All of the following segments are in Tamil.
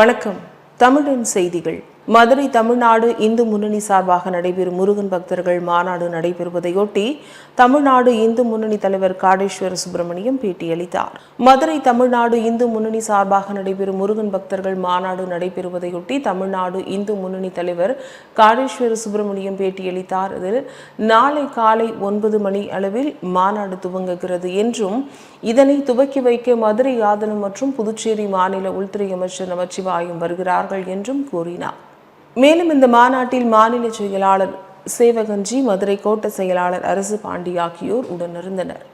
வணக்கம். தமிழின் செய்திகள். மதுரை தமிழ்நாடு இந்து முன்னணி சார்பாக நடைபெறும் முருகன் பக்தர்கள் மாநாடு நடைபெறுவதையொட்டி தமிழ்நாடு இந்து முன்னணி தலைவர் காடேஸ்வர சுப்பிரமணியம் பேட்டியளித்தார். மதுரை தமிழ்நாடு இந்து முன்னணி சார்பாக நடைபெறும் முருகன் பக்தர்கள் மாநாடு நடைபெறுவதையொட்டி தமிழ்நாடு இந்து முன்னணி தலைவர் காடேஸ்வர சுப்பிரமணியம் பேட்டியளித்தார். இதில் நாளை காலை ஒன்பது மணி அளவில் மாநாடு துவங்குகிறது என்றும் இதனை துவக்கி வைக்க மதுரை ஆதனம் மற்றும் புதுச்சேரி மாநில உள்துறை அமைச்சர் நமச்சிவாயம் வருகிறார்கள் என்றும் கூறினார். மேலும் இந்த மாநாட்டில் மாநில செயலாளர் சேவகஞ்சி மதுரை கோட்ட செயலாளர் அரசு பாண்டி ஆகியோர் உடனிருந்தனர்.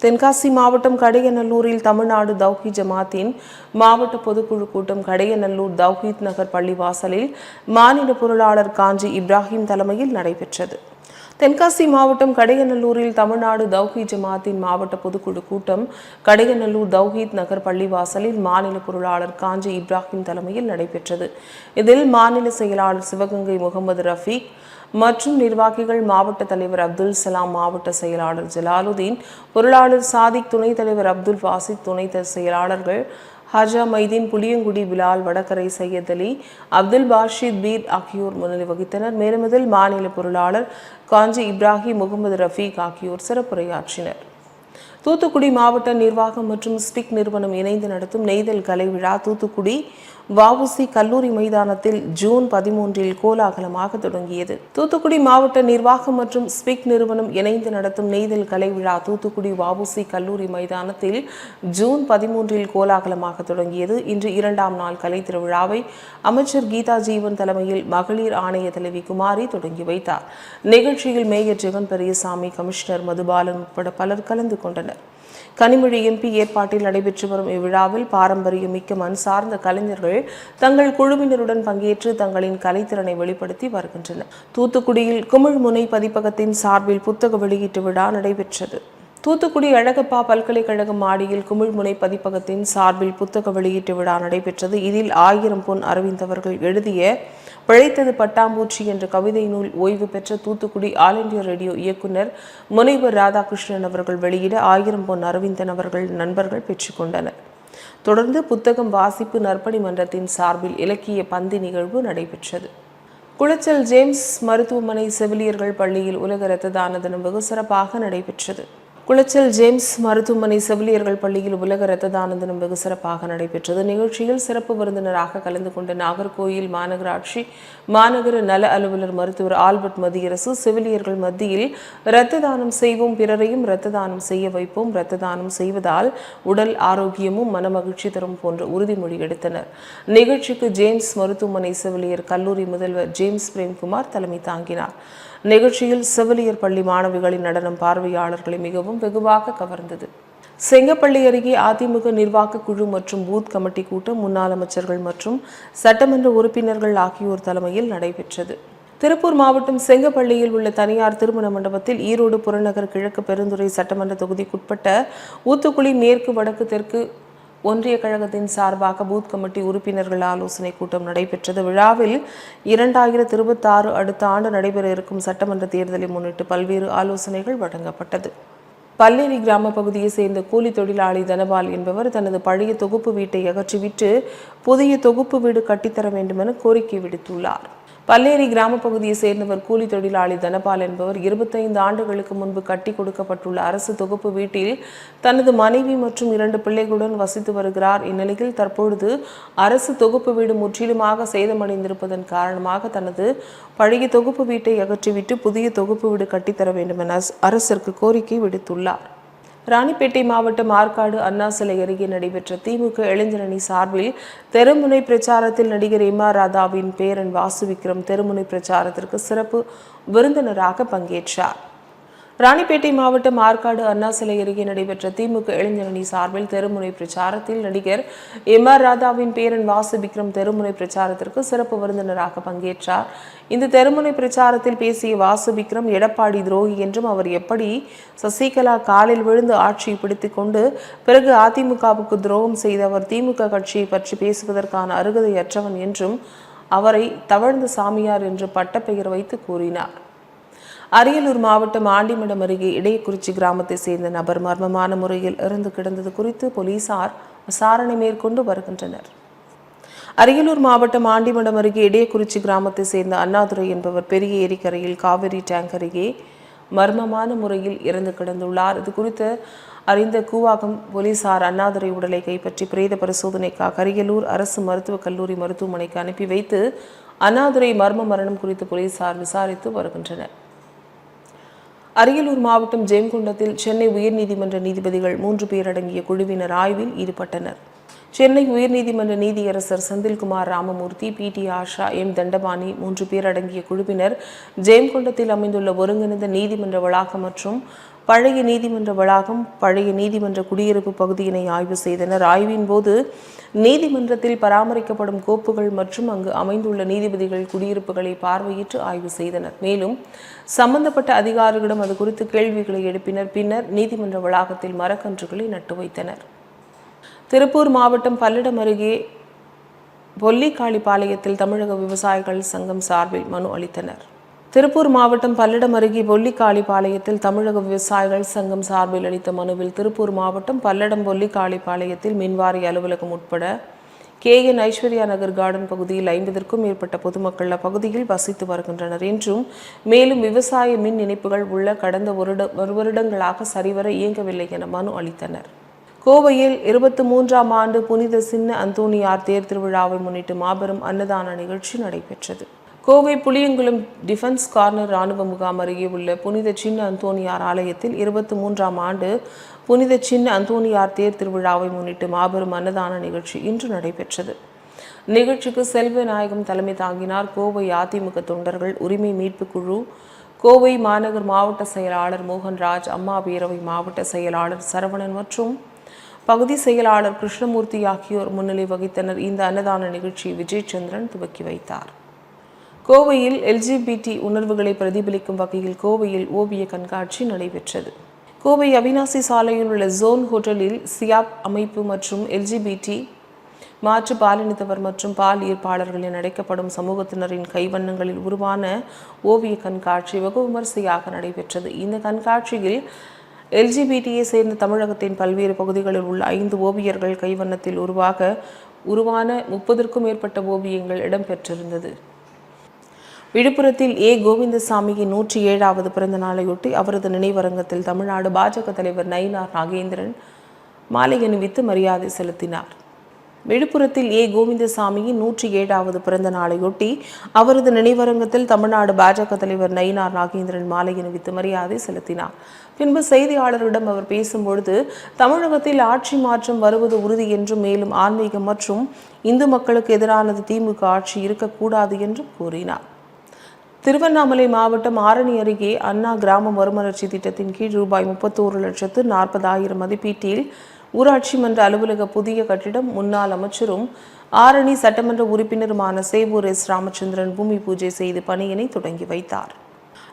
தென்காசி மாவட்டம் கடையநல்லூரில் தமிழ்நாடு தௌஹி ஜமாத்தின் மாவட்ட பொதுக்குழு கூட்டம் கடையநல்லூர் தௌஹீத் நகர் பள்ளிவாசலில் மாநில பொருளாளர் காஞ்சி இப்ராஹிம் தலைமையில் நடைபெற்றது. தென்காசி மாவட்டம் கடையநல்லூரில் தமிழ்நாடு தௌஹீத் ஜமாத்தின் மாவட்ட பொதுக்குழு கூட்டம் கடையநல்லூர் தௌஹீத் நகர் பள்ளிவாசலில் மாநில பொருளாளர் காஞ்சி இப்ராஹிம் தலைமையில் நடைபெற்றது. இதில் மாநில செயலாளர் சிவகங்கை முகமது ரஃபீக் மற்றும் நிர்வாகிகள் மாவட்ட தலைவர் அப்துல் சலாம் மாவட்ட செயலாளர் ஜலாலுதீன் பொருளாளர் சாதிக் துணைத் தலைவர் அப்துல் வாசித் துணை செயலாளர்கள் ஹாஜா மைதீன் புளியங்குடி பிலால் வடகரை சையத் அலி அப்துல் பாஷித் பீர் ஆகியோர் முன்னிலை வகித்தனர். மேலும் இதில் மாநில பொருளாளர் காஞ்சி இப்ராஹிம் முகமது ரஃபீக் ஆகியோர் சிறப்புரையாற்றினர். தூத்துக்குடி மாவட்ட நிர்வாகம் மற்றும் ஸ்பிக் நிறுவனம் இணைந்து நடத்தும் நெய்தல் கலை விழா தூத்துக்குடி வஉசி கல்லூரி மைதானத்தில் ஜூன் பதிமூன்றில் கோலாகலமாக தொடங்கியது. தூத்துக்குடி மாவட்ட நிர்வாகம் மற்றும் ஸ்பிக் நிறுவனம் இணைந்து நடத்தும் நெய்தல் கலை விழா தூத்துக்குடி வஉசி கல்லூரி மைதானத்தில் ஜூன் பதிமூன்றில் கோலாகலமாக தொடங்கியது. இன்று இரண்டாம் நாள் கலை திருவிழாவை அமைச்சர் கீதா ஜீவன் தலைமையில் மகளிர் ஆணைய தலைவி குமாரி தொடங்கி வைத்தார். நிகழ்ச்சியில் மேயர் ஜெகன் பெரியசாமி கமிஷனர் மதுபாலன் உட்பட பலர் கலந்து கொண்டனர். கனிமொழி எம்பி ஏற்பாட்டில் நடைபெற்று வரும் இவ்விழாவில் பாரம்பரியமிக்க மண் சார்ந்த கலைஞர்கள் தங்கள் குழுவினருடன் பங்கேற்று தங்களின் கலைத்திறனை வெளிப்படுத்தி வருகின்றனர். தூத்துக்குடியில் குமிழ்முனை பதிப்பகத்தின் சார்பில் புத்தக வெளியீட்டு விழா நடைபெற்றது. தூத்துக்குடி அழகப்பா பல்கலைக்கழக மாடியில் குமிழ்முனை பதிப்பகத்தின் சார்பில் புத்தக வெளியீட்டு விழா நடைபெற்றது. இதில் ஆயிரம் பொன் அரவிந்த் அவர்கள் எழுதிய பிழைத்தது பட்டாம்பூச்சி என்ற கவிதை நூல் ஓய்வு பெற்ற தூத்துக்குடி ஆல் இண்டியா ரேடியோ இயக்குனர் முனைவர் ராதாகிருஷ்ணன் அவர்கள் வெளியிட ஆயிரம் பொன் அரவிந்தன் அவர்கள் நண்பர்கள் பெற்றுக்கொண்டனர் தொடர்ந்து புத்தகம் வாசிப்பு நற்பணி மன்றத்தின் சார்பில் இலக்கிய பந்தி நிகழ்வு நடைபெற்றது. குளச்சல் ஜேம்ஸ் மருத்துவமனை செவிலியர்கள் பள்ளியில் உலக இரத்த தான தினம் வெகு சிறப்பாக நடைபெற்றது. குளச்சல் ஜேம்ஸ் மருத்துவமனை செவிலியர்கள் பள்ளியில் உலக இரத்த தான தினம் வெகு சிறப்பாக நடைபெற்றது. நிகழ்ச்சியில் சிறப்பு விருந்தினராக கலந்து கொண்ட நாகர்கோயில் மாநகராட்சி மாநகர நல அலுவலர் மருத்துவர் ஆல்பர்ட் மதியரசு செவிலியர்கள் மத்தியில் இரத்த தானம் செய்வோம் பிறரையும் இரத்த தானம் செய்ய வைப்போம் இரத்த தானம் செய்வதால் உடல் ஆரோக்கியமும் மனமகிழ்ச்சி தரும் போன்ற உறுதிமொழி எடுத்தனர். நிகழ்ச்சிக்கு ஜேம்ஸ் மருத்துவமனை செவிலியர் கல்லூரி முதல்வர் ஜேம்ஸ் பிரேம்குமார் தலைமை தாங்கினார். நிகழ்ச்சியில் செவிலியர் பள்ளி மாணவிகளின் நடனம் பார்வையாளர்களை மிகவும் வெகுவாக கவர்ந்தது. செங்கப்பள்ளி அருகே அதிமுக நிர்வாக குழு மற்றும் பூத் கமிட்டி கூட்டம் முன்னாள் அமைச்சர்கள் மற்றும் சட்டமன்ற உறுப்பினர்கள் ஆகியோர் தலைமையில் நடைபெற்றது. திருப்பூர் மாவட்டம் செங்கப்பள்ளியில் உள்ள தனியார் திருமண மண்டபத்தில் ஈரோடு புறநகர் கிழக்கு பெருந்துறை சட்டமன்ற தொகுதிக்குட்பட்ட ஊத்துக்குளி மேற்கு வடக்கு தெற்கு ஒன்றிய கழகத்தின் சார்பாக பூத் கமிட்டி உறுப்பினர்கள் ஆலோசனை கூட்டம் நடைபெற்றது. விழாவில் இரண்டாயிரத்தி இருபத்தாறு அடுத்த ஆண்டு நடைபெற இருக்கும் சட்டமன்ற தேர்தலை முன்னிட்டு பல்வேறு ஆலோசனைகள் வழங்கப்பட்டது. பல்லேரி கிராம பகுதியை சேர்ந்த கூலி தொழிலாளி தனபால் என்பவர் தனது பழைய தொகுப்பு வீட்டை அகற்றிவிட்டு புதிய தொகுப்பு வீடு கட்டித்தர வேண்டுமென கோரிக்கை விடுத்துள்ளார். பல்லேரி கிராம பகுதியை சேர்ந்தவர் கூலி தொழிலாளி தனபால் என்பவர் இருபத்தைந்து ஆண்டுகளுக்கு முன்பு கட்டி கொடுக்கப்பட்டுள்ள அரசு தொகுப்பு வீட்டில் தனது மனைவி மற்றும் இரண்டு பிள்ளைகளுடன் வசித்து வருகிறார். இந்நிலையில் தற்பொழுது அரசு தொகுப்பு வீடு முற்றிலுமாக சேதமடைந்திருப்பதன் காரணமாக தனது பழைய தொகுப்பு வீட்டை அகற்றிவிட்டு புதிய தொகுப்பு வீடு கட்டித்தர வேண்டும் என அரசிற்கு கோரிக்கை விடுத்துள்ளார். ராணிப்பேட்டை மாவட்டம் ஆற்காடு அண்ணா சிலை அருகே நடைபெற்ற திமுக இளைஞரணி சார்பில் தெருமுனை பிரச்சாரத்தில் நடிகர் எம் ஆர் ராதாவின் பேரன் வாசு விக்ரம் தெருமுனை பிரச்சாரத்திற்கு சிறப்பு விருந்தினராக பங்கேற்றார். ராணிப்பேட்டை மாவட்டம் ஆற்காடு அண்ணா சிலை அருகே நடைபெற்ற திமுக இளைஞரணி சார்பில் தெருமுனை பிரச்சாரத்தில் நடிகர் எம் ஆர் ராதாவின் பேரன் வாசு விக்ரம் தெருமுனை பிரச்சாரத்திற்கு சிறப்பு விருந்தினராக பங்கேற்றார். இந்த தெருமுனை பிரச்சாரத்தில் பேசிய வாசு விக்ரம் எடப்பாடி துரோகி என்றும் அவர் எப்படி சசிகலா காலில் விழுந்து ஆட்சியை பிடித்துக் கொண்டு பிறகு அதிமுகவுக்கு துரோகம் செய்த அவர் திமுக கட்சியை பற்றி பேசுவதற்கான அருகதையற்றவன் என்றும் அவரை தவழ்ந்த சாமியார் என்று பட்டப்பெயர் வைத்து கூறினார். அரியலூர் மாவட்டம் ஆண்டிமடம் அருகே இடையக்குறிச்சி கிராமத்தை சேர்ந்த நபர் மர்மமான முறையில் இறந்து கிடந்தது குறித்து போலீசார் விசாரணை மேற்கொண்டு வருகின்றனர். அரியலூர் மாவட்டம் ஆண்டிமடம் அருகே இடையக்குறிச்சி கிராமத்தை சேர்ந்த அண்ணாதுரை என்பவர் பெரிய ஏரிக்கரையில் காவிரி டேங்க் அருகே மர்மமான முறையில் இறந்து கிடந்துள்ளார். இது குறித்து அறிந்த கூவாகம் போலீசார் அண்ணாதுரை உடலை கைப்பற்றி பிரேத பரிசோதனைக்காக அரியலூர் அரசு மருத்துவக் கல்லூரி மருத்துவமனைக்கு அனுப்பி வைத்து அண்ணாதுரை மர்ம மரணம் குறித்து போலீசார் விசாரித்து வருகின்றனர். அரியலூர் மாவட்டம் ஜெயங்கொண்டத்தில் சென்னை உயர்நீதிமன்ற நீதிபதிகள் மூன்று பேர் அடங்கிய குழுவினர் ஆய்வில் ஈடுபட்டனர். சென்னை உயர்நீதிமன்ற நீதியரசர் Senthilkumar Ramamoorthy P. T. Asha M. Dhandapani மூன்று பேர் அடங்கிய குழுவினர் ஜெயங்கொண்டத்தில் அமைந்துள்ள ஒருங்கிணைந்த நீதிமன்ற வளாகம் மற்றும் பழைய நீதிமன்ற வளாகம் பழைய நீதிமன்ற குடியிருப்பு பகுதியினை ஆய்வு செய்தனர். ஆய்வின் போது நீதிமன்றத்தில் பராமரிக்கப்படும் கோப்புகள் மற்றும் அங்கு அமைந்துள்ள நீதிபதிகள் குடியிருப்புகளை பார்வையிட்டு ஆய்வு செய்தனர். மேலும் சம்பந்தப்பட்ட அதிகாரிகளிடம் அது குறித்து கேள்விகளை எழுப்பினர். பின்னர் நீதிமன்ற வளாகத்தில் மரக்கன்றுகளை நட்டு வைத்தனர். திருப்பூர் மாவட்டம் பல்லடம் அருகே பொல்லிக்காளிப்பாளையத்தில் தமிழக விவசாயிகள் சங்கம் சார்பில் மனு அளித்தனர். திருப்பூர் மாவட்டம் பல்லடம் அருகே பொல்லிக்காளிபாளையத்தில் தமிழக விவசாயிகள் சங்கம் சார்பில் அளித்த மனுவில் திருப்பூர் மாவட்டம் பல்லடம் பொல்லிக்காளிபாளையத்தில் மின்வாரிய அலுவலகம் உட்பட K N Aishwarya Nagar garden பகுதியில் ஐம்பதற்கும் மேற்பட்ட பொதுமக்கள் அப்பகுதியில் வசித்து வருகின்றனர். என்றும் மேலும் விவசாய மின் இணைப்புகள் உள்ள கடந்த ஒரு வருடங்களாக சரிவர இயங்கவில்லை என மனு அளித்தனர். கோவையில் இருபத்தி மூன்றாம் ஆண்டு புனித சின்ன அந்தோனியார் தேர் திருவிழாவை முன்னிட்டு மாபெரும் அன்னதான நிகழ்ச்சி நடைபெற்றது. கோவை புளியங்குளம் டிஃபென்ஸ் கார்னர் ராணுவ முகாம் அருகே உள்ள புனித சின்ன அந்தோனியார் ஆலயத்தில் இருபத்தி மூன்றாம் ஆண்டு புனித சின்ன அந்தோனியார் தேர் திருவிழாவை முன்னிட்டு மாபெரும் அன்னதான நிகழ்ச்சி இன்று நடைபெற்றது. நிகழ்ச்சிக்கு செல்வநாயகம் தலைமை தாங்கினார் கோவை அதிமுக தொண்டர்கள் உரிமை மீட்பு குழு. கோவை மாநகர் மாவட்ட செயலாளர் மோகன்ராஜ் அம்மா பேரவை மாவட்ட செயலாளர் சரவணன் மற்றும் பகுதி செயலாளர் கிருஷ்ணமூர்த்தி ஆகியோர் முன்னிலை வகித்தனர். இந்த அன்னதான நிகழ்ச்சியை விஜய் சந்திரன் துவக்கி வைத்தார். கோவையில் எல்ஜிபிடி உணர்வுகளை பிரதிபலிக்கும் வகையில் கோவையில் ஓவிய கண்காட்சி நடைபெற்றது. கோவை அவினாசி சாலையில் உள்ள ஜோன் ஹோட்டலில் சியாப் அமைப்பு மற்றும் எல்ஜிபிடி மாற்று பாலினத்தவர் மற்றும் பால் ஈர்ப்பாளர்கள் என அழைக்கப்படும் சமூகத்தினரின் கைவண்ணங்களில் உருவான ஓவிய கண்காட்சி வெகு விமரிசையாக நடைபெற்றது. இந்த கண்காட்சியில் எல்ஜிபிடியை சேர்ந்த தமிழகத்தின் பல்வேறு பகுதிகளில் உள்ள ஐந்து ஓவியர்கள் கைவண்ணத்தில் உருவாக உருவான முப்பதற்கும் மேற்பட்ட ஓவியங்கள் இடம்பெற்றிருந்தது. விழுப்புரத்தில் ஏ. கோவிந்தசாமியின் நூற்றி ஏழாவது பிறந்த நாளையொட்டி அவரது நினைவரங்கத்தில் தமிழ்நாடு பாஜக தலைவர் நயினார் நாகேந்திரன் மாலை அணிவித்து மரியாதை செலுத்தினார். விழுப்புரத்தில் ஏ. கோவிந்தசாமியின் நூற்றி ஏழாவது பிறந்த நாளையொட்டி அவரது நினைவரங்கத்தில் தமிழ்நாடு பாஜக தலைவர் நயினார் நாகேந்திரன் மாலை அணிவித்து மரியாதை செலுத்தினார். பின்பு செய்தியாளரிடம் அவர் பேசும்பொழுது தமிழகத்தில் ஆட்சி மாற்றம் வருவது உறுதி என்றும் மேலும் ஆன்மீகம் மற்றும் இந்து மக்களுக்கு எதிரானது திமுக ஆட்சி இருக்கக்கூடாது என்றும் கூறினார். திருவண்ணாமலை மாவட்டம் ஆரணி அருகே அண்ணா கிராம மறுமலர்ச்சி திட்டத்தின் கீழ் ரூபாய் முப்பத்தோரு லட்சத்து நாற்பதாயிரம் மதிப்பீட்டில் ஊராட்சி மன்ற அலுவலக புதிய கட்டிடம் முன்னாள் அமைச்சரும் ஆரணி சட்டமன்ற உறுப்பினருமான சேவூர் எஸ் ராமச்சந்திரன் பூமி பூஜை செய்து பணியினை தொடங்கி வைத்தார்.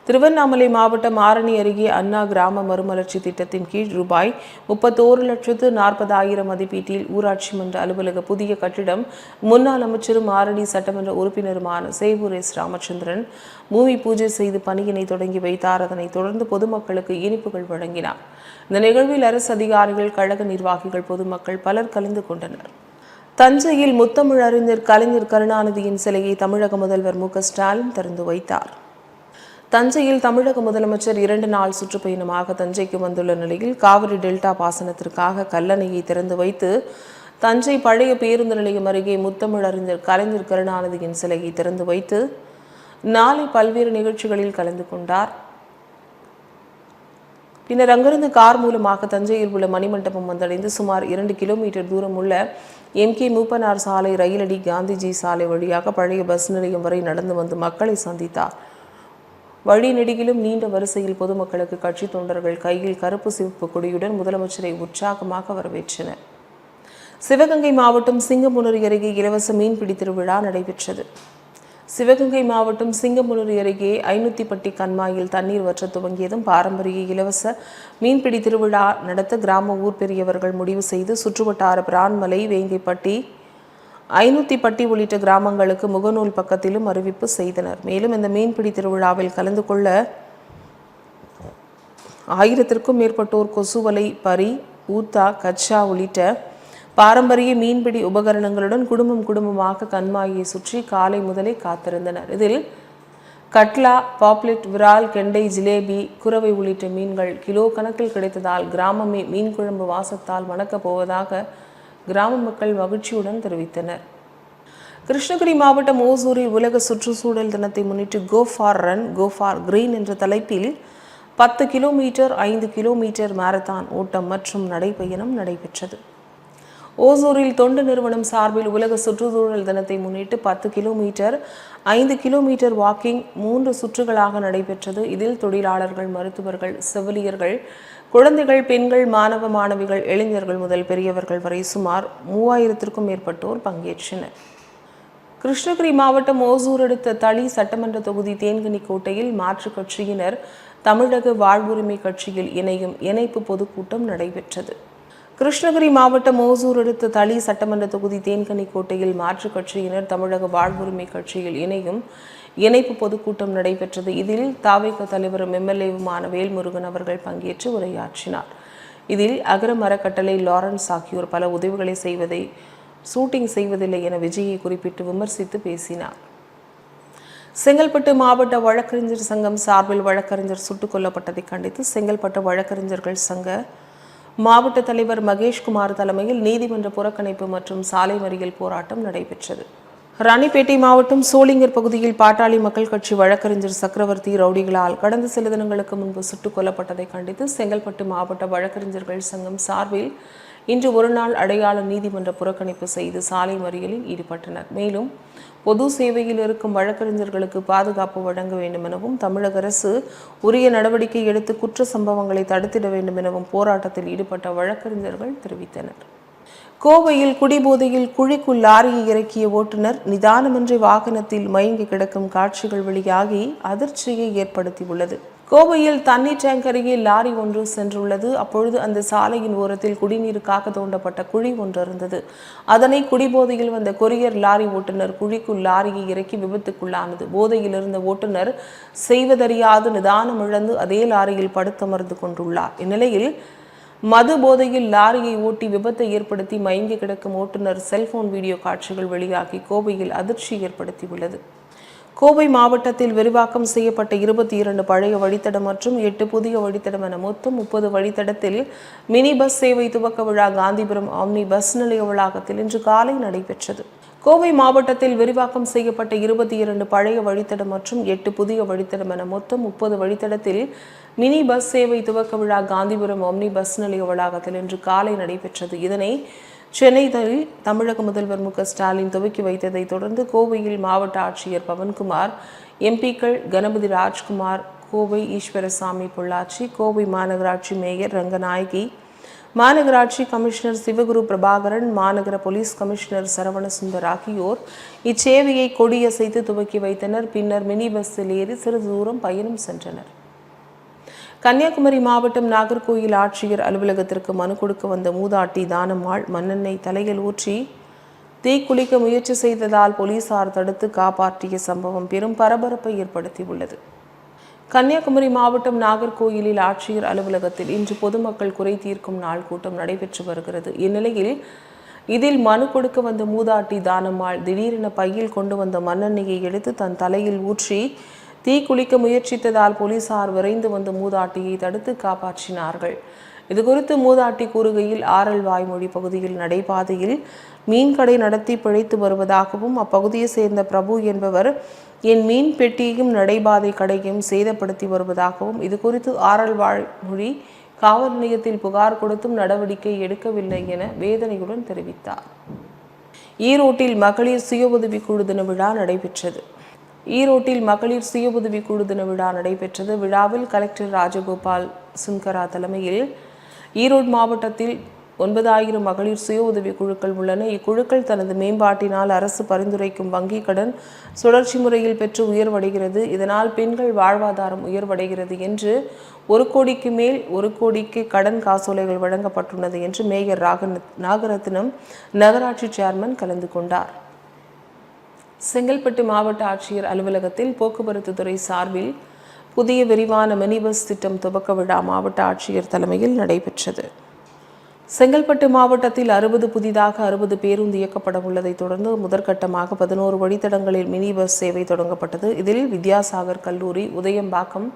திருவண்ணாமலை மாவட்டம் ஆரணி அருகே அண்ணா கிராம மறுமலர்ச்சி திட்டத்தின் கீழ் ரூபாய் முப்பத்தோரு லட்சத்து நாற்பதாயிரம் மதிப்பீட்டில் ஊராட்சி மன்ற அலுவலக புதிய கட்டிடம் முன்னாள் அமைச்சரும் ஆரணி சட்டமன்ற உறுப்பினருமான சேவூர் எஸ் ராமச்சந்திரன் பூமி பூஜை செய்து பணியினை தொடங்கி வைத்தார். அதனைத் தொடர்ந்து பொதுமக்களுக்கு இனிப்புகள் வழங்கினார். இந்த நிகழ்வில் அரசு அதிகாரிகள் கழக நிர்வாகிகள் பொதுமக்கள் பலர் கலந்து கொண்டனர். தஞ்சையில் முத்தமிழ் அறிஞர் கலைஞர் கருணாநிதியின் சிலையை தமிழக முதல்வர் மு ஸ்டாலின் திறந்து வைத்தார். தஞ்சையில் தமிழக முதலமைச்சர் இரண்டு நாள் சுற்றுப்பயணமாக தஞ்சைக்கு வந்துள்ள நிலையில் காவிரி டெல்டா பாசனத்திற்காக கல்லணையை திறந்து வைத்து தஞ்சை பழைய பேருந்து நிலையம் அருகே முத்தமிழ் அறிஞர் கலைஞர் கருணாநிதியின் சிலையை திறந்து வைத்து நாளை பல்வேறு நிகழ்ச்சிகளில் கலந்து கொண்டார். பின்னர் அங்கிருந்து கார் மூலமாக தஞ்சையில் உள்ள மணிமண்டபம் வந்தடைந்து சுமார் இரண்டு கிலோமீட்டர் தூரம் உள்ள எம்கே மூப்பனார் சாலை ரயிலடி காந்திஜி சாலை வழியாக பழைய பஸ் நிலையம் வரை நடந்து வந்து மக்களை சந்தித்தார். வழி நெடுகிலும் நீண்ட வரிசையில் பொதுமக்களுக்கு கட்சி தொண்டர்கள் கையில் கருப்பு சிவப்பு கொடியுடன் முதலமைச்சரை உற்சாகமாக வரவேற்றனர். சிவகங்கை மாவட்டம் சிங்கமுனரி அருகே இலவச மீன்பிடி திருவிழா நடைபெற்றது. சிவகங்கை மாவட்டம் சிங்கமுனரி அருகே ஐநூத்திப்பட்டி கண்மாயில் தண்ணீர் வற்ற துவங்கியதும் பாரம்பரிய இலவச மீன்பிடி திருவிழா நடத்த கிராம ஊர் பெரியவர்கள் முடிவு செய்து சுற்றுவட்டார பிரான்மலை வேங்கைப்பட்டி ஐநூத்திப்பட்டி உள்ளிட்ட கிராமங்களுக்கு முகநூல் பக்கத்திலும் அறிவிப்பு செய்தனர். மேலும் இந்த மீன்பிடி திருவிழாவில் கலந்து கொள்ள ஆயிரத்திற்கும் மேற்பட்டோர் கொசுவலை பரி ஊத்தா கச்சா உள்ளிட்ட பாரம்பரிய மீன்பிடி உபகரணங்களுடன் குடும்பம் குடும்பமாக கண்மாயை சுற்றி காலை முதலே காத்திருந்தனர். இதில் கட்லா பாப்லெட் விரால் கெண்டை ஜிலேபி குறவை உள்ளிட்ட மீன்கள் கிலோ கணக்கில் கிடைத்ததால் கிராமமே மீன் குழம்பு வாசத்தால் மணக்கப் போவதாக கிராம மக்கள் மகிழ்ச்சியுடன் தெரிவித்தனர். கிருஷ்ணகிரி மாவட்டம் ஓசூரில் உலக சுற்றுச்சூழல் தினத்தை முன்னிட்டு go for run go for green என்ற தலைப்பில் பத்து கிலோமீட்டர் ஐந்து கிலோமீட்டர் மாரத்தான் ஓட்டம் மற்றும் நடைப்பயணம் நடைபெற்றது. ஓசூரில் தொண்டு நிறுவனம் சார்பில் உலக சுற்றுச்சூழல் தினத்தை முன்னிட்டு பத்து கிலோமீட்டர் ஐந்து கிலோமீட்டர் வாக்கிங் மூன்று சுற்றுகளாக நடைபெற்றது. இதில் தொழிலாளர்கள் மருத்துவர்கள் செவிலியர்கள் குழந்தைகள் பெண்கள் மாணவ மாணவிகள் இளைஞர்கள் முதல் பெரியவர்கள் வரை சுமார் மூவாயிரத்திற்கும் மேற்பட்டோர் பங்கேற்றனர். கிருஷ்ணகிரி மாவட்டம் ஓசூர் அடுத்த தளி சட்டமன்ற தொகுதி தேன்கனி கோட்டையில் மாற்றுக் கட்சியினர் தமிழக வாழ்வுரிமை கட்சியில் இணையும் இணைப்பு பொதுக்கூட்டம் நடைபெற்றது. கிருஷ்ணகிரி மாவட்டம் ஓசூர் அடுத்த தளி சட்டமன்ற தொகுதி தேன்கனி கோட்டையில் மாற்றுக் கட்சியினர் தமிழக வாழ்வுரிமை கட்சியில் இணையும் இணைப்பு பொதுக்கூட்டம் நடைபெற்றது. இதில் தாவேக தலைவரும் எம்எல்ஏவுமான வேல்முருகன் அவர்கள் பங்கேற்று உரையாற்றினார். இதில் அகர மரக்கட்டளை லாரன்ஸ் ஆகியோர் பல உதவிகளை செய்வதை ஷூட்டிங் செய்வதில்லை என விஜயை குறிப்பிட்டு விமர்சித்து பேசினார். செங்கல்பட்டு மாவட்ட வழக்கறிஞர் சங்கம் சார்பில் வழக்கறிஞர் சுட்டுக் கொல்லப்பட்டதை கண்டித்து செங்கல்பட்டு வழக்கறிஞர்கள் சங்க மாவட்ட தலைவர் மகேஷ்குமார் தலைமையில் நீதிமன்ற புறக்கணிப்பு மற்றும் சாலை மறியல் போராட்டம் நடைபெற்றது. ராணிப்பேட்டை மாவட்டம் சோளிங்கர் பகுதியில் பாட்டாளி மக்கள் கட்சி வழக்கறிஞர் சக்கரவர்த்தி ரவுடிகளால் கடந்த சில தினங்களுக்கு முன்பு சுட்டுக் கொல்லப்பட்டதை கண்டித்து செங்கல்பட்டு மாவட்ட வழக்கறிஞர்கள் சங்கம் சார்பில் இன்று ஒருநாள் அடையாள நீதிமன்ற புறக்கணிப்பு செய்து சாலை மறியலில் ஈடுபட்டனர். மேலும் பொது சேவையில் இருக்கும் வழக்கறிஞர்களுக்கு பாதுகாப்பு வழங்க வேண்டும் எனவும் தமிழக அரசு உரிய நடவடிக்கை எடுத்து குற்ற சம்பவங்களை தடுத்திட வேண்டும் எனவும் போராட்டத்தில் ஈடுபட்ட வழக்கறிஞர்கள் தெரிவித்தனர். கோவையில் குடிபோதையில் குழிக்குள் லாரியை இறக்கிய ஓட்டுநர் நிதானமின்றி வாகனத்தில் மயங்கி கிடக்கும் காட்சிகள் வெளியாகி அதிர்ச்சியை ஏற்படுத்தியுள்ளது. கோவையில் தண்ணீர் டேங்க் லாரி ஒன்று சென்றுள்ளது. அப்பொழுது அந்த சாலையின் ஓரத்தில் குடிநீருக்காக தோண்டப்பட்ட குழி ஒன்று இருந்தது. அதனை குடிபோதையில் வந்த கொரியர் லாரி ஓட்டுநர் குழிக்குள் லாரியை இறக்கி விபத்துக்குள்ளானது. போதையில் இருந்த ஓட்டுநர் செய்வதறியாது நிதானம் இழந்து அதே லாரியில் படுத்தமர்ந்து கொண்டுள்ளார். இந்நிலையில் மது போதையில் லாரியை ஓட்டி விபத்தை ஏற்படுத்தி மயங்கி கிடக்கும் ஓட்டுநர் செல்போன் வீடியோ காட்சிகள் வெளியாகி கோவையில் அதிர்ச்சி ஏற்படுத்தியுள்ளது. கோவை மாவட்டத்தில் விரிவாக்கம் செய்யப்பட்ட இருபத்தி இரண்டு பழைய வழித்தடம் மற்றும் எட்டு புதிய வழித்தடம் என மொத்தம் முப்பது வழித்தடத்தில் மினி பஸ் சேவை துவக்க விழா காந்திபுரம் ஆம்னி பஸ் நிலைய வளாகத்தில் இன்று காலை நடைபெற்றது. கோவை மாவட்டத்தில் விரிவாக்கம் செய்யப்பட்ட இருபத்தி இரண்டு பழைய வழித்தடம் மற்றும் எட்டு புதிய வழித்தடம் என மொத்தம் முப்பது வழித்தடத்தில் மினி பஸ் சேவை துவக்க விழா காந்திபுரம் ஒம்னி பஸ் நிலைய வளாகத்தில் இன்று காலை நடைபெற்றது. இதனை சென்னையில் தமிழக முதல்வர் மு ஸ்டாலின் துவக்கி வைத்ததை தொடர்ந்து கோவையில் மாவட்ட ஆட்சியர் பவன்குமார் எம்பிக்கள் கணபதி ராஜ்குமார் கோவை ஈஸ்வரசாமி பொள்ளாச்சி கோவை மாநகராட்சி மேயர் ரங்கநாயகி மாநகராட்சி கமிஷனர் சிவகுரு பிரபாகரன் மாநகர போலீஸ் கமிஷனர் சரவணசுந்தர் ஆகியோர் இச்சேவையை கொடியசைத்து துவக்கி வைத்தனர். பின்னர் மினி பஸ்ஸில் ஏறி சிறிது தூரம் பயணம் சென்றனர். கன்னியாகுமரி மாவட்டம் நாகர்கோயில் ஆட்சியர் அலுவலகத்திற்கு மனு கொடுக்க வந்த மூதாட்டி தானம்மாள் மண்ணெண்ணெய் தலையில் ஊற்றி தீக்குளிக்க முயற்சி செய்ததால் போலீசார் தடுத்து காப்பாற்றிய சம்பவம் பெரும் பரபரப்பை ஏற்படுத்தியுள்ளது. கன்னியாகுமரி மாவட்டம் நாகர்கோயிலில் ஆட்சியர் அலுவலகத்தில் இன்று பொதுமக்கள் குறை தீர்க்கும் நாள் கூட்டம் நடைபெற்று வருகிறது. இந்நிலையில் இதில் மனு கொடுக்க வந்த மூதாட்டி தானம்மாள் திடீரென பையில் கொண்டு வந்த மண்ணெண்ணெயை எடுத்து தன் தலையில் ஊற்றி தீ குளிக்க முயற்சித்ததால் போலீசார் விரைந்து வந்த மூதாட்டியை தடுத்து காப்பாற்றினார்கள். இதுகுறித்து மூதாட்டி கூறுகையில் ஆரல் வாய்மொழி பகுதியில் நடைபாதையில் மீன்கடை நடத்தி பிழைத்து வருவதாகவும் அப்பகுதியை சேர்ந்த பிரபு என்பவர் என் மீன் பெட்டியையும் நடைபாதை கடையையும் சேதப்படுத்தி வருவதாகவும் இது குறித்து ஆரல் வாழ்மொழி காவல் நிலையத்தில் புகார் கொடுத்தும் நடவடிக்கை எடுக்கவில்லை என வேதனையுடன் தெரிவித்தார். ஈரோட்டில் மகளிர் சுய உதவி தின விழா நடைபெற்றது. ஈரோட்டில் மகளிர் சுய உதவி தின விழா நடைபெற்றது. விழாவில் கலெக்டர் ராஜகோபால் சுன்கரா தலைமையில் ஈரோடு மாவட்டத்தில் ஒன்பதாயிரம் மகளிர் சுய உதவி குழுக்கள் உள்ளன. இக்குழுக்கள் தனது மேம்பாட்டினால் அரசு பரிந்துரைக்கும் வங்கி கடன் சுழற்சி முறையில் பெற்று உயர்வடைகிறது. இதனால் பெண்கள் வாழ்வாதாரம் உயர்வடைகிறது என்று ஒரு கோடிக்கு மேல் ஒரு கோடிக்கு கடன் காசோலைகள் வழங்கப்பட்டுள்ளது என்று மேயர் ராக நாகரத்னம் நகராட்சி சேர்மன் கலந்து கொண்டார். செங்கல்பட்டு மாவட்ட ஆட்சியர் அலுவலகத்தில் போக்குவரத்து துறை சார்பில் புதிய விரிவான மினி பஸ் திட்டம் துவக்க விழா மாவட்ட ஆட்சியர் தலைமையில் நடைபெற்றது. செங்கல்பட்டு மாவட்டத்தில் அறுபது புதிதாக அறுபது பேருந்து இயக்கப்பட உள்ளதை தொடர்ந்து முதற்கட்டமாக பதினோரு வழித்தடங்களில் மினி பஸ் சேவை தொடங்கப்பட்டது. இதில் வித்யாசாகர் கல்லூரி உதயம்பாக்கம்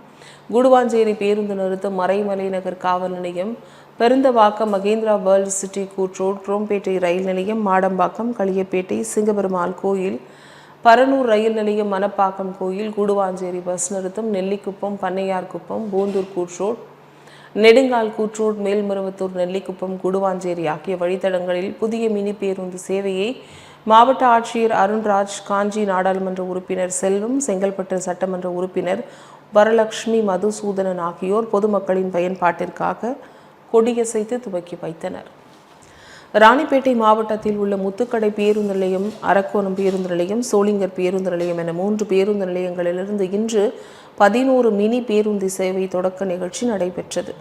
குடுவாஞ்சேரி பேருந்து நிறுத்தம் மறைமலை நகர் காவல் நிலையம் பெருந்தவாக்கம் மகேந்திரா வேர்ல்ட் சிட்டி கூட்ரோட் குரோம்பேட்டை ரயில் நிலையம் மாடம்பாக்கம் களியப்பேட்டை சிங்கபெருமாள் கோயில் பரனூர் ரயில் நிலையம் மணப்பாக்கம் கோயில் கூடுவாஞ்சேரி பஸ் நிறுத்தம் நெல்லிக்குப்பம் பண்ணையார்குப்பம் பூந்தூர் கூட்ரோட் நெடுங்கால் கூற்றூர் மேல்மருவத்தூர் நெல்லிக்குப்பம் குடுவாஞ்சேரி ஆகிய வழித்தடங்களில் புதிய மினி பேருந்து சேவையை மாவட்ட ஆட்சியர் அருண்ராஜ் காஞ்சி நாடாளுமன்ற உறுப்பினர் செல்வம் செங்கல்பட்டு சட்டமன்ற உறுப்பினர் வரலட்சுமி மதுசூதனன் ஆகியோர் பொதுமக்களின் பயன்பாட்டிற்காக கொடியசைத்து துவக்கி வைத்தனர். ராணிப்பேட்டை மாவட்டத்தில் உள்ள முத்துக்கடை பேருந்து நிலையம் அரக்கோணம் பேருந்து நிலையம் சோளிங்கர் பேருந்து நிலையம் என மூன்று பேருந்து நிலையங்களிலிருந்து இன்று பதினோரு மினி பேருந்து சேவை தொடக்க நிகழ்ச்சி நடைபெற்றது.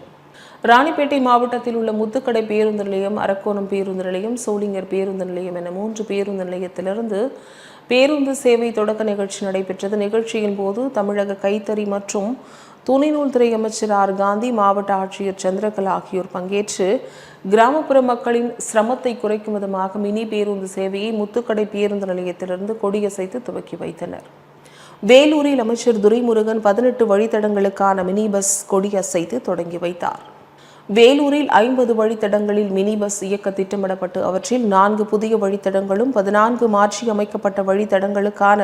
ராணிப்பேட்டை மாவட்டத்தில் உள்ள முத்துக்கடை பேருந்து நிலையம் அரக்கோணம் பேருந்து நிலையம் சோளிங்கர் பேருந்து நிலையம் என மூன்று பேருந்து நிலையத்திலிருந்து பேருந்து சேவை தொடக்க நிகழ்ச்சி நடைபெற்றது. நிகழ்ச்சியின் போது தமிழக கைத்தறி மற்றும் துணைநூல் துறை அமைச்சர் ஆர். காந்தி மாவட்ட ஆட்சியர் சந்திரகலா ஆகியோர் பங்கேற்று கிராமப்புற மக்களின் சிரமத்தை குறைக்கும் விதமாக மினி பேருந்து சேவையை முத்துக்கடை பேருந்து நிலையத்திலிருந்து கொடியசைத்து துவக்கி வைத்தனர். வேலூரில் அமைச்சர் துரைமுருகன் பதினெட்டு வழித்தடங்களுக்கான மினி பஸ் கொடியசைத்து தொடங்கி வைத்தார். வேலூரில் ஐம்பது வழித்தடங்களில் மினி பஸ் இயக்க திட்டமிடப்பட்டு அவற்றில் நான்கு புதிய வழித்தடங்களும் பதினான்கு மாற்றி அமைக்கப்பட்ட வழித்தடங்களுக்கான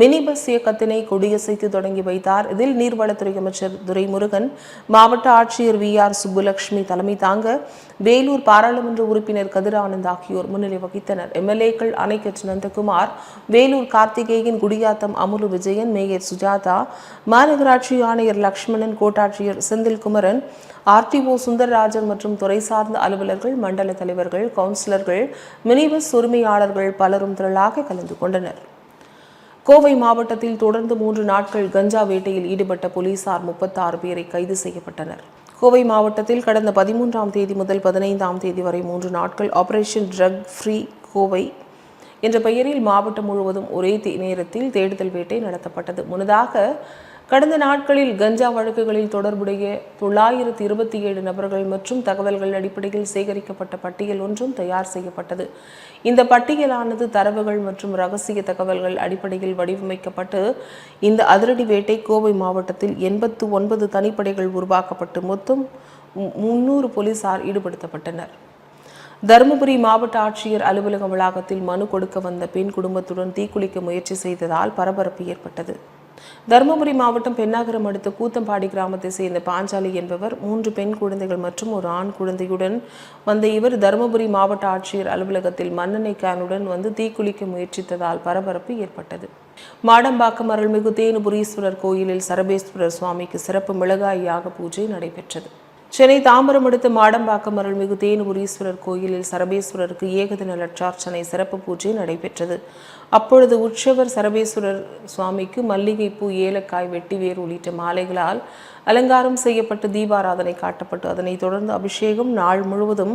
மினி பஸ் இயக்கத்தினை கொடியசைத்து தொடங்கி வைத்தார். இதில் நீர்வளத்துறை அமைச்சர் துரைமுருகன் மாவட்ட ஆட்சியர் வி ஆர் சுப்புலட்சுமி தலைமை தாங்க வேலூர் பாராளுமன்ற உறுப்பினர் கதிரானந்த் ஆகியோர் முன்னிலை வகித்தனர். எம்எல்ஏக்கள் அணைக்கற்று நந்தகுமார் வேலூர் கார்த்திகேயன் குடியாத்தம் அமுலு விஜயன் மேயர் சுஜாதா மாநகராட்சி ஆணையர் லக்ஷ்மணன் கோட்டாட்சியர் செந்தில்குமரன் ஆர்டிஓ சுந்தரராஜன் மற்றும் துறை சார்ந்த அலுவலர்கள் மண்டல தலைவர்கள் கவுன்சிலர்கள் மினிபஸ் உரிமையாளர்கள் பலரும் திரளாக கலந்து கொண்டனர். கோவை மாவட்டத்தில் தொடர்ந்து மூன்று நாட்கள் கஞ்சா வேட்டையில் ஈடுபட்ட போலீசார் முப்பத்தாறு பேரை கைது செய்யப்பட்டனர். கோவை மாவட்டத்தில் கடந்த பதிமூன்றாம் தேதி முதல் பதினைந்தாம் தேதி வரை மூன்று நாட்கள் ஆபரேஷன் ட்ரக் ஃப்ரீ கோவை என்ற பெயரில் மாவட்டம் முழுவதும் ஒரே நேரத்தில் தேடுதல் வேட்டை நடத்தப்பட்டது. முன்னதாக கடந்த நாட்களில் கஞ்சா வழக்குகளில் தொடர்புடைய தொள்ளாயிரத்து இருபத்தி ஏழு நபர்கள் மற்றும் தகவல்கள் அடிப்படையில் சேகரிக்கப்பட்ட பட்டியல் ஒன்றும் தயார் செய்யப்பட்டது. இந்த பட்டியலானது தரவுகள் மற்றும் ரகசிய தகவல்கள் அடிப்படையில் வடிவமைக்கப்பட்டு இந்த அதிரடி வேட்டை கோவை மாவட்டத்தில் எண்பத்து ஒன்பது தனிப்படைகள் உருவாக்கப்பட்டு மொத்தம் முன்னூறு போலீசார் ஈடுபடுத்தப்பட்டனர். தருமபுரி மாவட்ட ஆட்சியர் அலுவலக வளாகத்தில் மனு கொடுக்க வந்த பெண் குடும்பத்துடன் தீக்குளிக்க முயற்சி செய்ததால் பரபரப்பு ஏற்பட்டது. தருமபுரி மாவட்டம் பெண்ணாகரம் அடுத்த கூத்தம்பாடி கிராமத்தை சேர்ந்த பாஞ்சாலி என்பவர் மூன்று பெண் குழந்தைகள் மற்றும் ஒரு ஆண் குழந்தையுடன் வந்த இவர் தருமபுரி மாவட்ட ஆட்சியர் அலுவலகத்தில் மண்ணெண்ணெய் கேனுடன் வந்து தீக்குளிக்க முயற்சித்ததால் பரபரப்பு ஏற்பட்டது. மாடம்பாக்கம் அருள்மிகு தேனுபுரீஸ்வரர் கோயிலில் சரபேஸ்வரர் சுவாமிக்கு சிறப்பு மிளகாய் யாக பூஜை நடைபெற்றது. சென்னை தாம்பரம் அடுத்த மாடம்பாக்கம் அருள்மிகு தேனுபுரீஸ்வரர் கோயிலில் சரபேஸ்வரருக்கு ஏகதின லட்சார்ச்சனை சிறப்பு பூஜை நடைபெற்றது. அப்பொழுது உற்சவர் சரபேஸ்வரர் சுவாமிக்கு மல்லிகைப்பூ ஏலக்காய் வெட்டிவேர் உள்ளிட்ட மாலைகளால் அலங்காரம் செய்யப்பட்டு தீபாராதனை காட்டப்பட்டு அதனைத் தொடர்ந்து அபிஷேகம் நாள் முழுவதும்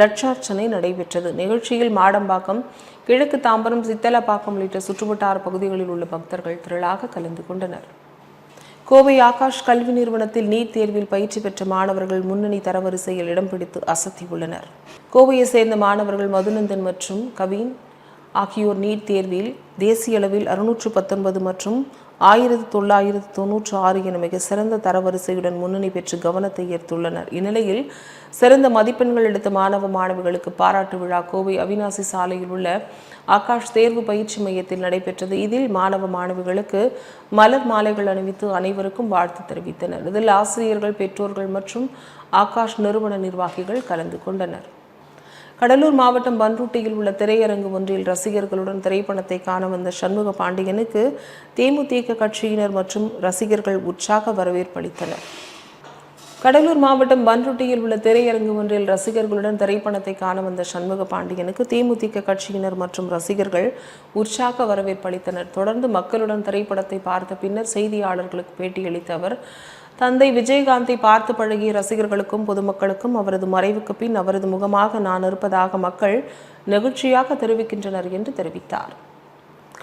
லட்சார்ச்சனை நடைபெற்றது. நிகழ்ச்சியில் மாடம்பாக்கம் கிழக்கு தாம்பரம் சித்தலப்பாக்கம் உள்ளிட்ட சுற்றுவட்டார பகுதிகளில் உள்ள பக்தர்கள் திரளாக கலந்து கொண்டனர். கோவை ஆகாஷ் கல்வி நிறுவனத்தில் நீட் தேர்வில் பயிற்சி பெற்ற மாணவர்கள் முன்னணி தரவரிசையில் இடம் பிடித்து அசத்தியுள்ளனர். கோவையை சேர்ந்த மாணவர்கள் மதுநந்தன் மற்றும் கவின் ஆகியோர் நீட் தேர்வில் தேசிய அளவில் அறுநூற்று பத்தொன்பது மற்றும் ஆயிரத்து தொள்ளாயிரத்து தொன்னூற்று ஆறு என மிக சிறந்த தரவரிசையுடன் முன்னணி பெற்று கவனத்தை ஈர்த்துள்ளனர். இந்நிலையில் சிறந்த மதிப்பெண்கள் எடுத்த மாணவ மாணவிகளுக்கு பாராட்டு விழா கோவை அவினாசி சாலையில் உள்ள ஆகாஷ் தேர்வு பயிற்சி மையத்தில் நடைபெற்றது. இதில் மாணவ மாணவிகளுக்கு மலர் மாலைகள் அணிவித்து அனைவருக்கும் வாழ்த்து தெரிவித்தனர். இதில் ஆசிரியர்கள் பெற்றோர்கள் மற்றும் ஆகாஷ் நிறுவன நிர்வாகிகள் கலந்து கொண்டனர். கடலூர் மாவட்டம் பன்ருட்டியில் உள்ள திரையரங்கு ஒன்றில் ரசிகர்களுடன் திரைப்படத்தை காண வந்த சண்முக பாண்டியனுக்கு தேமுதிக கட்சியினர் மற்றும் ரசிகர்கள் உற்சாக வரவேற்பு அளித்தனர். கடலூர் மாவட்டம் பன்ருட்டியில் உள்ள திரையரங்கு ஒன்றில் ரசிகர்களுடன் திரைப்படத்தை காண வந்த சண்முக பாண்டியனுக்கு தேமுதிக கட்சியினர் மற்றும் ரசிகர்கள் உற்சாக வரவேற்பு அளித்தனர். தொடர்ந்து மக்களுடன் திரைப்படத்தை பார்த்த பின்னர் செய்தியாளர்களுக்கு பேட்டியளித்த அவர் தந்தை விஜயகாந்தை பார்த்து பழகிய ரசிகர்களுக்கும் பொதுமக்களுக்கும் அவரது மறைவுக்கு பின் அவரது முகமாக நான் இருப்பதாக மக்கள் நெகிழ்ச்சியாக தெரிவிக்கின்றனர் என்று தெரிவித்தார்.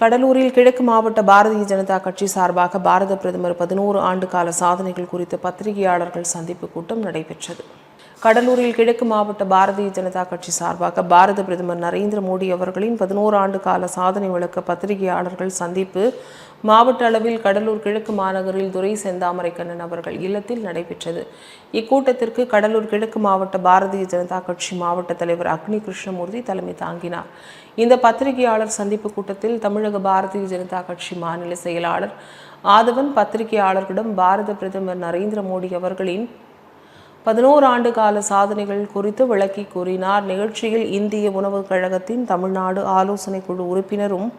கடலூரில் கிழக்கு மாவட்ட பாரதிய ஜனதா கட்சி சார்பாக பாரத பிரதமர் பதினோரு ஆண்டு கால சாதனைகள் குறித்த பத்திரிகையாளர்கள் சந்திப்பு கூட்டம் நடைபெற்றது. கடலூரில் கிழக்கு மாவட்ட பாரதிய ஜனதா கட்சி சார்பாக பாரத பிரதமர் நரேந்திர மோடி அவர்களின் பதினோரு ஆண்டு கால சாதனை விளக்க பத்திரிகையாளர்கள் சந்திப்பு மாவட்ட அளவில் கடலூர் கிழக்கு மாநகரில் துரை செந்தாமரைக்கண்ணன் அவர்கள் இல்லத்தில் நடைபெற்றது. இக்கூட்டத்திற்கு கடலூர் கிழக்கு மாவட்ட பாரதிய ஜனதா கட்சி மாவட்ட தலைவர் அக்னி கிருஷ்ணமூர்த்தி தலைமை தாங்கினார். இந்த பத்திரிகையாளர் சந்திப்பு கூட்டத்தில் தமிழக பாரதிய ஜனதா கட்சி மாநில செயலாளர் ஆதவன் பத்திரிகையாளர்களிடம் பாரத பிரதமர் நரேந்திர மோடி அவர்களின் பதினோரு ஆண்டு கால சாதனைகள் குறித்து விளக்கி கூறினார். நிகழ்ச்சியில் இந்திய உணவுக் கழகத்தின் தமிழ்நாடு ஆலோசனை குழு உறுப்பினரும்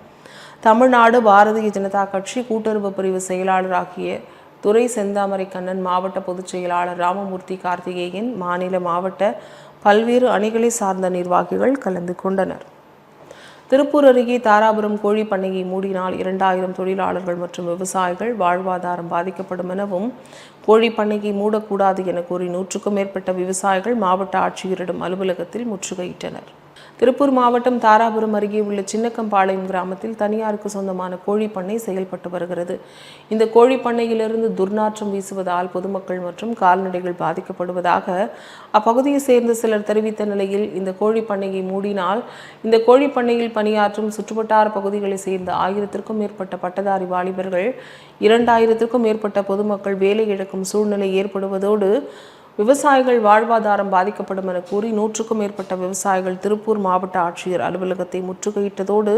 தமிழ்நாடு பாரதிய ஜனதா கட்சி கூட்டுறவு பிரிவு செயலாளராகிய துறை செந்தாமரை கண்ணன் மாவட்ட பொதுச் செயலாளர் ராமமூர்த்தி கார்த்திகேயன் மாநில மாவட்ட பல்வேறு அணிகளை சார்ந்த நிர்வாகிகள் கலந்து கொண்டனர். திருப்பூர் அருகே தாராபுரம் கோழி பண்ணையை மூடினால் இரண்டாயிரம் தொழிலாளர்கள் மற்றும் விவசாயிகள் வாழ்வாதாரம் பாதிக்கப்படும் எனவும் கோழி பண்ணையை மூடக்கூடாது என கூறி நூற்றுக்கும் மேற்பட்ட விவசாயிகள் மாவட்ட ஆட்சியரிடம் அலுவலகத்தில் முற்றுகையிட்டனர். திருப்பூர் மாவட்டம் தாராபுரம் அருகே உள்ள சின்னக்கம்பாளையம் கிராமத்தில் தனியாருக்கு சொந்தமான கோழி பண்ணை செயல்பட்டு வருகிறது. இந்த கோழி பண்ணையிலிருந்து துர்நாற்றம் வீசுவதால் பொதுமக்கள் மற்றும் கால்நடைகள் பாதிக்கப்படுவதாக அப்பகுதியை சேர்ந்த சிலர் தெரிவித்த நிலையில் இந்த கோழி பண்ணையை மூடினால் இந்த கோழி பண்ணையில் பணியாற்றும் சுற்றுவட்டார பகுதிகளை சேர்ந்த ஆயிரத்திற்கும் மேற்பட்ட பட்டதாரி வாலிபர்கள் இரண்டாயிரத்திற்கும் மேற்பட்ட பொதுமக்கள் வேலை இழக்கும் சூழ்நிலை ஏற்படுவதோடு விவசாயிகள் வாழ்வாதாரம் பாதிக்கப்படும் என கூறி நூற்றுக்கும் மேற்பட்ட விவசாயிகள் திருப்பூர் மாவட்ட ஆட்சியர் அலுவலகத்தை முற்றுகையிட்டதோடு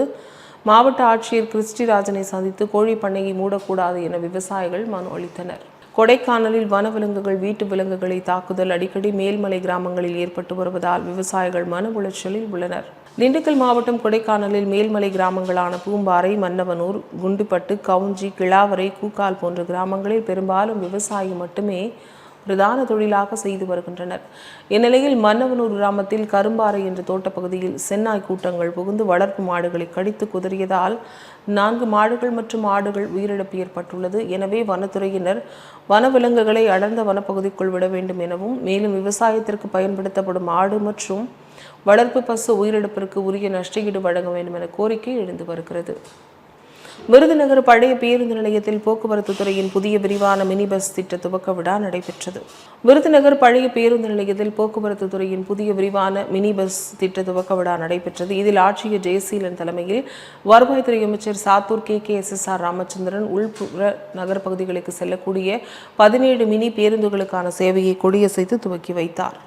மாவட்ட ஆட்சியர் கிறிஸ்டிராஜனை சந்தித்து கோழி பண்ணையை மூடக்கூடாது என விவசாயிகள் மனு அளித்தனர். கொடைக்கானலில் வனவிலங்குகள் வீட்டு விலங்குகளை தாக்குதல் அடிக்கடி மேல்மலை கிராமங்களில் ஏற்பட்டு வருவதால் விவசாயிகள் மன உளைச்சலில் உள்ளனர். திண்டுக்கல் மாவட்டம் கொடைக்கானலில் மேல்மலை கிராமங்களான பூம்பாறை மன்னவனூர் குண்டுப்பட்டு கவுஞ்சி கிளாவரை கூக்கால் போன்ற கிராமங்களில் பெரும்பாலும் விவசாயி மட்டுமே பிரதான தொழிலாக செய்து வருகின்றனர். இந்நிலையில் மன்னவனூர் கிராமத்தில் கரும்பாறை என்ற தோட்டப்பகுதியில் சென்னாய் கூட்டங்கள் புகுந்து வளர்ப்பு மாடுகளை கடித்து குதறியதால் நான்கு மாடுகள் மற்றும் ஆடுகள் உயிரிழப்பு ஏற்பட்டுள்ளது. எனவே வனத்துறையினர் வனவிலங்குகளை அடர்ந்த வனப்பகுதிக்குள் விட வேண்டும் எனவும் மேலும் விவசாயத்திற்கு பயன்படுத்தப்படும் ஆடு மற்றும் வளர்ப்பு பசு உயிரிழப்பிற்கு உரிய நஷ்டஈடு வழங்க வேண்டும் என கோரிக்கை எழுந்து வருகிறது. விருதுநகர் பழைய பேருந்து நிலையத்தில் போக்குவரத்து துறையின் புதிய விரிவான மினி பஸ் திட்ட துவக்க விழா நடைபெற்றது. விருதுநகர் பழைய பேருந்து நிலையத்தில் போக்குவரத்து துறையின் புதிய விரிவான மினி பஸ் திட்ட துவக்க விழா நடைபெற்றது. இதில் ஆட்சியர் ஜெயசீலன் தலைமையில் வருவாய்த்துறை அமைச்சர் Sattur K. K. S. S. R. Ramachandran உள்புற நகர் பகுதிகளுக்கு செல்லக்கூடிய பதினேழு மினி பேருந்துகளுக்கான சேவையை கொடியசைத்து துவக்கி வைத்தார்.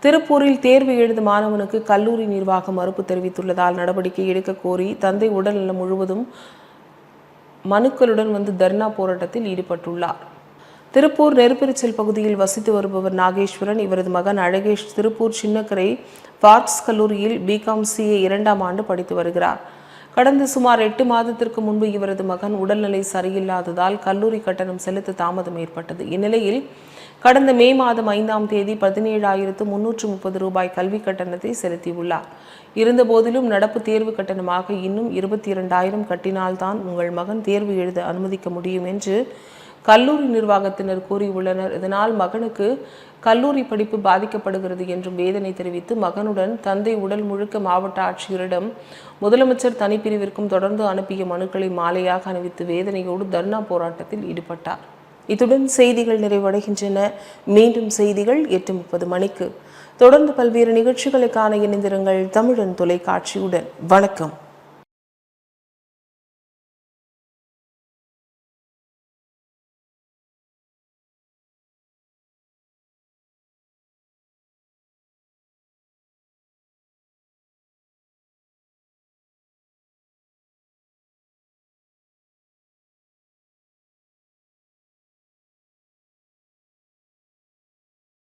திருப்பூரில் தேர்வு எழுதும் மாணவனுக்கு கல்லூரி நிர்வாகம் மறுப்பு தெரிவித்துள்ளதால் நடவடிக்கை எடுக்க கோரி தந்தை உடல்நலம் முழுவதும் மனுக்களுடன் வந்து தர்ணா போராட்டத்தில் ஈடுபட்டுள்ளார். திருப்பூர் நெருப்பெரிச்சல் பகுதியில் வசித்து வருபவர் நாகேஸ்வரன் இவரது மகன் அழகேஷ் திருப்பூர் சின்னக்கரை பார்க்ஸ் கல்லூரியில் பிகாம் சிஏ இரண்டாம் ஆண்டு படித்து வருகிறார். கடந்த சுமார் எட்டு மாதத்திற்கு முன்பு இவரது மகன் உடல்நிலை சரியில்லாததால் கல்லூரி கட்டணம் செலுத்த தாமதம் ஏற்பட்டது. இந்நிலையில் கடந்த மே மாதம் ஐந்தாம் தேதி பதினேழாயிரத்து முன்னூற்று முப்பது ரூபாய் கல்வி கட்டணத்தை செலுத்தியுள்ளார். இருந்தபோதிலும் நடப்பு தேர்வு கட்டணமாக இன்னும் இருபத்தி இரண்டாயிரம் கட்டினால்தான் உங்கள் மகன் தேர்வு எழுத அனுமதிக்க முடியும் என்று கல்லூரி நிர்வாகத்தினர் கூறியுள்ளனர். இதனால் மகனுக்கு கல்லூரி படிப்பு பாதிக்கப்படுகிறது என்றும் வேதனை தெரிவித்து மகனுடன் தந்தை உடல் முழுக்க மாவட்ட ஆட்சியரிடம் முதலமைச்சர் தனிப்பிரிவிற்கும் தொடர்ந்து அனுப்பிய மனுக்களை மாலையாக அணிவித்து வேதனையோடு தர்ணா போராட்டத்தில் ஈடுபட்டார். இத்துடன் செய்திகள் நிறைவடைகின்றன. மீண்டும் செய்திகள் எட்டு முப்பது மணிக்கு. தொடர்ந்து பல்வேறு நிகழ்ச்சிகளுக்கான இணைந்திருங்கள் தமிழன் தொலைக்காட்சியுடன். வணக்கம்.